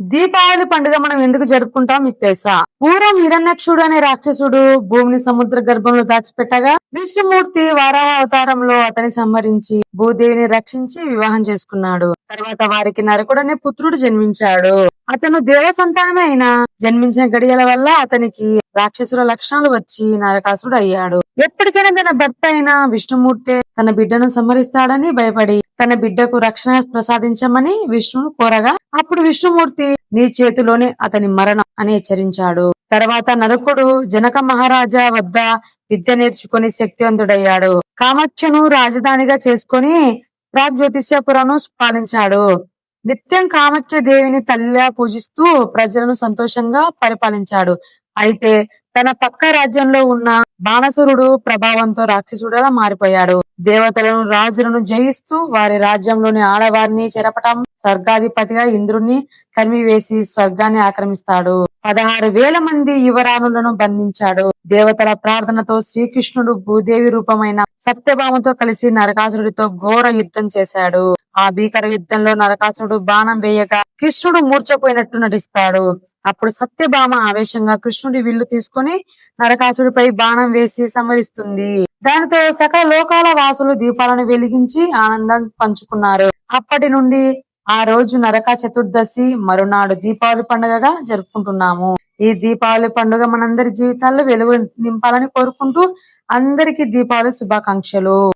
దీపావళి పండుగ మనం ఎందుకు జరుపుకుంటాం మీకు తెలుసా? పూర్వం హిరణ్యక్షుడు అనే రాక్షసుడు భూమిని సముద్ర గర్భంలో దాచిపెట్టగా విష్ణుమూర్తి వారాహ అవతారంలో అతని సంహరించి భూదేవిని రక్షించి వివాహం చేసుకున్నాడు. తర్వాత వారికి నరకుడు అనే పుత్రుడు జన్మించాడు. అతను దేవ సంతానమే అయినా జన్మించిన గడియల వల్ల అతనికి రాక్షసుల లక్షణాలు వచ్చి నరకాసురుడు అయ్యాడు. ఎప్పటికైనా తన భర్త అయిన విష్ణుమూర్తి తన బిడ్డను సంహరిస్తాడని భయపడి తన బిడ్డకు రక్షణ ప్రసాదించమని విష్ణును కోరగా అప్పుడు విష్ణుమూర్తి నీ చేతిలోనే అతని మరణం అని హెచ్చరించాడు. తర్వాత నరకుడు జనక మహారాజా వద్ద విద్య నేర్చుకుని శక్తివంతుడయ్యాడు. కామాఖ్యను రాజధానిగా చేసుకుని ప్రాగ్జ్యోతిష్యపురను పాలించాడు. నిత్యం కామక్య దేవిని తల్లిగా పూజిస్తూ ప్రజలను సంతోషంగా పరిపాలించాడు. అయితే తన పక్క రాజ్యంలో ఉన్న బాణసురుడు ప్రభావంతో రాక్షసుడుగా మారిపోయాడు. దేవతలను రాజులను జయిస్తూ వారి రాజ్యంలోని ఆడవారిని చెరపటం స్వర్గాధిపతిగా ఇంద్రుణ్ణి వేసి స్వర్గాన్ని ఆక్రమిస్తాడు. పదహారు వేల మంది యువరాణులను బంధించాడు. దేవతల ప్రార్థనతో శ్రీకృష్ణుడు భూదేవి రూపమైన సత్యభామతో కలిసి నరకాసురుడితో ఘోర యుద్ధం చేశాడు. ఆ భీకర యుద్ధంలో నరకాసురుడు బాణం వేయగా కృష్ణుడు మూర్చపోయినట్టు నటిస్తాడు. అప్పుడు సత్యభామ ఆవేశంగా కృష్ణుడి విల్లు తీసుకుని నరకాసుడిపై బాణం వేసి సంవరిస్తుంది దానితో సకల లోకాల వాసులు దీపాలను వెలిగించి ఆనందం పంచుకున్నారు. అప్పటి నుండి ఆ రోజు నరక చతుర్దశి మరునాడు దీపావళి పండుగగా జరుపుకుంటున్నాము. ఈ దీపావళి పండుగ మనందరి జీవితాల్లో వెలుగు నింపాలని కోరుకుంటూ అందరికీ దీపావళి శుభాకాంక్షలు.